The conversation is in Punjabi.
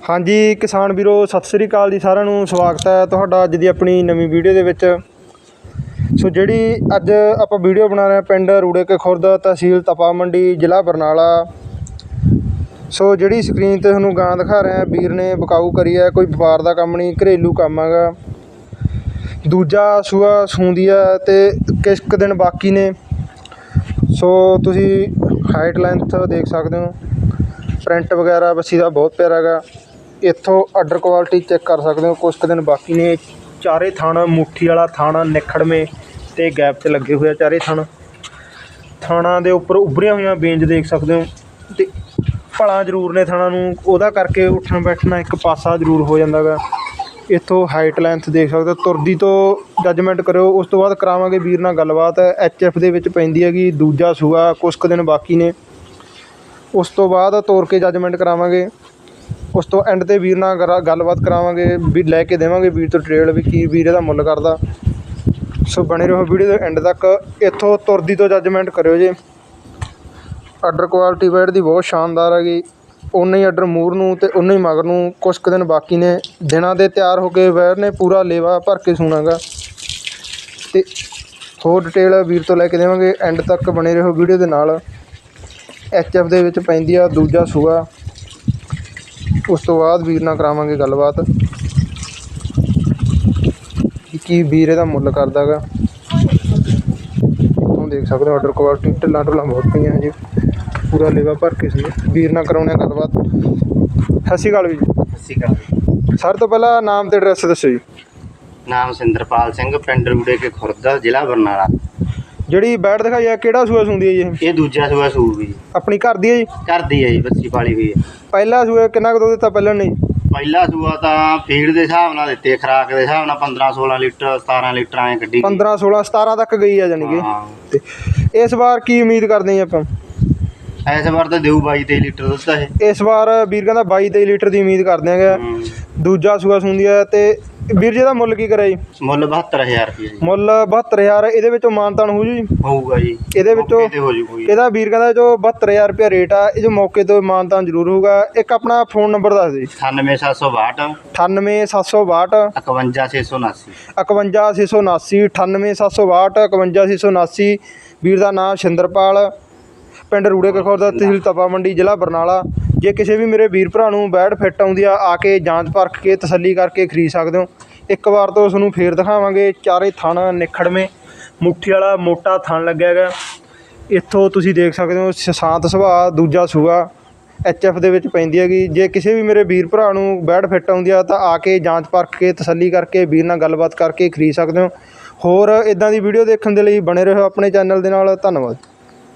ਹਾਂਜੀ, ਕਿਸਾਨ ਵੀਰੋ, ਸਤਿ ਸ੍ਰੀ ਅਕਾਲ ਜੀ ਸਾਰਿਆਂ ਨੂੰ। ਸਵਾਗਤ ਹੈ ਤੁਹਾਡਾ ਅੱਜ ਦੀ ਆਪਣੀ ਨਵੀਂ ਵੀਡੀਓ ਦੇ ਵਿੱਚ। ਸੋ ਜਿਹੜੀ ਅੱਜ ਆਪਾਂ ਵੀਡੀਓ ਬਣਾ ਰਹੇ ਹਾਂ ਪਿੰਡ ਰੂੜੇ ਕੇ ਖੁਰਦ ਤਹਿਸੀਲ ਤਪਾ ਮੰਡੀ, ਜ਼ਿਲ੍ਹਾ ਬਰਨਾਲਾ। ਸੋ ਜਿਹੜੀ ਸਕਰੀਨ ਤੇ ਤੁਹਾਨੂੰ ਗਾਂ ਦਿਖਾ ਰਹੇ ਹਾਂ, ਵੀਰ ਨੇ ਬਕਾਊ ਕਰੀ ਹੈ, ਕੋਈ ਵਪਾਰ ਦਾ ਕੰਮ ਨਹੀਂ, ਘਰੇਲੂ ਕੰਮ ਹੈਗਾ। ਦੂਜਾ ਸੂਆ ਸੂੰਦੀ ਹੈ ਤੇ ਕਿਸ ਦਿਨ ਬਾਕੀ ਨੇ। ਸੋ ਤੁਸੀਂ ਹਾਈਟ ਲੈਂਥ ਦੇਖ ਸਕਦੇ ਹੋ। ਪ੍ਰਿੰਟ ਵਗੈਰਾ, ਬੱਸੀ ਦਾ ਬਹੁਤ ਪਿਆਰਾ ਹੈਗਾ। ਇੱਥੋਂ ਆਰਡਰ ਕੁਆਲਿਟੀ ਚੈੱਕ ਕਰ ਸਕਦੇ ਹੋ। ਕੁਛ ਕੁ ਦਿਨ ਬਾਕੀ ਨੇ। ਚਾਰੇ ਥਣ, ਮੁੱਠੀ ਵਾਲਾ ਥਾਣਾ, ਨਿਖੜਵੇਂ ਤੇ ਗੈਪ 'ਤੇ ਲੱਗੇ ਹੋਏ ਆ ਚਾਰੇ ਥਣ। ਥਾਣਾ ਦੇ ਉੱਪਰ ਉੱਭਰੀਆਂ ਹੋਈਆਂ ਬੇਂਜ ਦੇਖ ਸਕਦੇ ਹੋ। ਤੇ ਭਲਾ ਜ਼ਰੂਰ ਨੇ ਥਾਣਾ ਨੂੰ। ਉਹਦਾ ਕਰਕੇ ਉੱਠਣ ਬੈਠਣਾ ਇੱਕ ਪਾਸਾ ਜ਼ਰੂਰ ਹੋ ਜਾਂਦਾ ਗਾ। ਇੱਥੋਂ ਹਾਈਟ ਲੈਂਥ ਦੇਖ ਸਕਦੇ ਹੋ। ਤੁਰਦੀ ਤੋਂ ਜੱਜਮੈਂਟ ਕਰਿਓ। ਉਸ ਤੋਂ ਬਾਅਦ ਕਰਾਵਾਂਗੇ ਵੀਰ ਨਾਲ ਗੱਲਬਾਤ। ਐਚ ਐਫ ਦੇ ਵਿੱਚ ਪੈਂਦੀ ਹੈਗੀ, ਦੂਜਾ ਸੂਆ, ਕੁਛ ਕੁ ਦਿਨ ਬਾਕੀ ਨੇ। ਉਸ ਤੋਂ ਬਾਅਦ ਤੋਰ ਕੇ ਜੱਜਮੈਂਟ ਕਰਾਵਾਂਗੇ। ਉਸ ਤੋਂ ਐਂਡ ਤੇ ਵੀਰ ਨਾਲ ਗਰਾ- ਗੱਲਬਾਤ ਕਰਾਵਾਂਗੇ, ਵੀ ਲੈ ਕੇ ਦੇਵਾਂਗੇ ਵੀਰ ਤੋਂ ਟ੍ਰੇਲ ਵੀ, ਕੀ ਵੀਰ ਇਹਦਾ ਮੁੱਲ ਕਰਦਾ। ਸੋ ਬਣੇ ਰਹੋ ਵੀਡੀਓ ਦੇ ਐਂਡ ਤੱਕ। ਇੱਥੋਂ ਤੁਰਦੀ ਤੋਂ ਜੱਜਮੈਂਟ ਕਰਿਓ ਜੇ। ਆਰਡਰ ਕੁਆਲਿਟੀ ਬੈਡ ਦੀ ਬਹੁਤ ਸ਼ਾਨਦਾਰ ਹੈਗੀ। ਉਨਾ ਹੀ ਆਰਡਰ ਮੂਰ ਨੂੰ ਤੇ ਉਨਾ ਹੀ ਮਗਰ ਨੂੰ। ਕੁਛ ਕੁ ਦਿਨ ਬਾਕੀ ਨੇ। ਦਿਨਾਂ ਦੇ ਤਿਆਰ ਹੋ ਕੇ ਬੈਡ ਨੇ, ਪੂਰਾ ਲੇਵਾ ਭਰ ਕੇ ਸੂਣਾਗਾ। ਤੇ ਹੋਰ ਡਿਟੇਲ ਵੀਰ ਤੋਂ ਲੈ ਕੇ ਦੇਵਾਂਗੇ। ਐਂਡ ਤੱਕ ਬਣੇ ਰਹੋ ਵੀਡੀਓ ਦੇ ਨਾਲ। ਐਚ ਐਫ ਦੇ ਵਿੱਚ ਪੈਂਦੀ ਆ ਦੂਜਾ ਸੂਆ। ਉਸ ਤੋਂ ਬਾਅਦ ਵੀਰ ਨਾਲ ਕਰਾਵਾਂਗੇ ਗੱਲਬਾਤ। ਕਿ ਵੀਰ ਇਹਦਾ ਮੁੱਲ ਕਰਦਾਗਾ। ਤੁਸੀਂ ਦੇਖ ਸਕਦੇ ਹੋ ਆਰਡਰ ਕੁਆਲਿਟੀ ਢਿੱਲਾਂ ਢੁੱਲਾਂ ਬਹੁਤ ਪਈਆਂ ਜੀ। ਪੂਰਾ ਲੇਵਾ ਭਰ ਕੇ ਸੀ। ਵੀਰ ਨਾਲ ਕਰਾਉਣੇ ਗੱਲਬਾਤ। ਸਤਿ ਸ਼੍ਰੀ ਅਕਾਲ ਵੀਰ। ਸਤਿ ਸ਼੍ਰੀ ਅਕਾਲ ਸਰ ਤੋਂ ਪਹਿਲਾਂ ਨਾਮ ਤੇ ਐਡਰੈਸ ਦੱਸੋ ਜੀ। ਨਾਮ ਸਿੰਦਰਪਾਲ ਸਿੰਘ ਪਿੰਡ ਰੂੜੇ ਕੇ ਖੁਰਦ ਜ਼ਿਲ੍ਹਾ ਬਰਨਾਲਾ। ਜਿਹੜੀ ਬੈਡ ਦਿਖਾਈ ਆ ਕਿਹੜਾ ਸੂਆ ਸੁੰਦੀ ਹੈ ਜੀ ਇਹ? ਇਹ ਦੂਜਾ ਸੂਆ ਸੂਰ ਵੀ ਆਪਣੀ ਘਰ ਦੀ ਹੈ ਜੀ? ਘਰ ਦੀ ਹੈ ਜੀ ਬੱਸੀ ਪਾਲੀ ਹੋਈ ਹੈ ਪਹਿਲਾ ਸੂਆ ਕਿੰਨਾ ਕੁ ਦੁੱਧ ਦਿੱਤਾ ਪਹਿਲਾਂ ਨਹੀਂ ਪਹਿਲਾ ਸੂਆ ਤਾਂ ਫੀਡ ਦੇ ਹਿਸਾਬ ਨਾਲ ਦਿੱਤੇ ਖਰਾਕ ਦੇ ਹਿਸਾਬ ਨਾਲ 15 16 ਲੀਟਰ 17 ਲੀਟਰ ਐ ਕੱਢੀ 15 16 17 ਤੱਕ ਗਈ ਆ ਜਾਨੀ ਕਿ? ਹਾਂ। ਤੇ ਇਸ ਵਾਰ ਕੀ ਉਮੀਦ ਕਰਦੇ ਜੀ ਆਪਾਂ? ਐਸ ਵਾਰ ਤਾਂ ਦੇਊ 22 23 ਲੀਟਰ ਦੁੱਧ ਹੈ ਇਸ ਵਾਰ ਵੀਰ ਕਹਿੰਦਾ 22 23 ਲੀਟਰ ਦੀ ਉਮੀਦ ਕਰਦੇ ਆਂਗੇ। ਦੂਜਾ ਸੂਆ ਸੁੰਦੀ ਹੈ ਤੇ ਵੀਰ ਜੀ ਦਾ ਮੁੱਲ ਕੀ ਕਰਿਆ ਜੀ? ਮੁੱਲ 72000 ਰੁਪਏ ਜੀ। ਮੁੱਲ 72000 ਇਹਦੇ ਵਿੱਚੋਂ ਮਾਨਤਾਨ ਹੋ ਜੂ ਜੀ? ਹੋਊਗਾ ਜੀ। ਇਹਦੇ ਵਿੱਚੋਂ ਮੌਕੇ ਤੇ ਹੋ ਜੂ ਕੋਈ। ਇਹਦਾ ਵੀਰ ਕਹਿੰਦਾ ਜੋ 72000 ਰੁਪਏ ਰੇਟ ਆ ਇਹ ਜੋ ਮੌਕੇ ਤੋਂ ਮਾਨਤਾਨ ਜ਼ਰੂਰ ਹੋਊਗਾ। ਇੱਕ ਆਪਣਾ ਫੋਨ ਨੰਬਰ ਦੱਸ ਦਿਓ ਜੀ। 98762 98762 51679 51679 98762 51679 ਵੀਰ ਦਾ ਨਾਮ ਸ਼ਿੰਦਰਪਾਲ ਪਿੰਡ ਰੂੜੇ ਕਖੌਰ ਦਾ ਤਹਿਸੀਲ ਤਪਾ ਮੰਡੀ ਜ਼ਿਲ੍ਹਾ ਬਰਨਾਲਾ। ਜੇ ਕਿਸੇ ਵੀ ਮੇਰੇ ਵੀਰ ਭਰਾ ਨੂੰ ਬੈਡ ਫਿੱਟ ਆਉਂਦੀ ਆ ਆ ਕੇ ਜਾਂਚ ਪਰਖ ਕੇ ਤਸੱਲੀ ਕਰਕੇ ਖਰੀਦ ਸਕਦੇ ਹੋ। ਇੱਕ ਵਾਰ ਤੋਂ ਤੁਹਾਨੂੰ ਫੇਰ ਦਿਖਾਵਾਂਗੇ, ਚਾਰੇ ਥਣ ਨਿਖੜਵੇਂ, ਮੁੱਠੀ ਵਾਲਾ ਮੋਟਾ ਥਣ ਲੱਗਿਆ ਹੈਗਾ। ਇੱਥੋਂ ਤੁਸੀਂ ਦੇਖ ਸਕਦੇ ਹੋ ਸ਼ਾਂਤ ਸੁਭਾਅ, ਦੂਜਾ ਸੂਆ ਐਚ ਐਫ ਦੇ ਵਿੱਚ ਪੈਂਦੀ ਹੈਗੀ। ਜੇ ਕਿਸੇ ਵੀ ਮੇਰੇ ਵੀਰ ਭਰਾ ਨੂੰ ਬੈਡ ਫਿੱਟ ਆਉਂਦੀ ਆ, ਤਾਂ ਆ ਕੇ ਜਾਂਚ ਪਰਖ ਕੇ, ਤਸੱਲੀ ਕਰਕੇ, ਵੀਰ ਨਾਲ ਗੱਲਬਾਤ ਕਰਕੇ ਖਰੀਦ ਸਕਦੇ ਹੋ। ਹੋਰ ਇਦਾਂ ਦੀ ਵੀਡੀਓ ਦੇਖਣ ਦੇ ਲਈ ਬਣੇ ਰਹੋ ਆਪਣੇ ਚੈਨਲ ਦੇ ਨਾਲ। ਧੰਨਵਾਦ।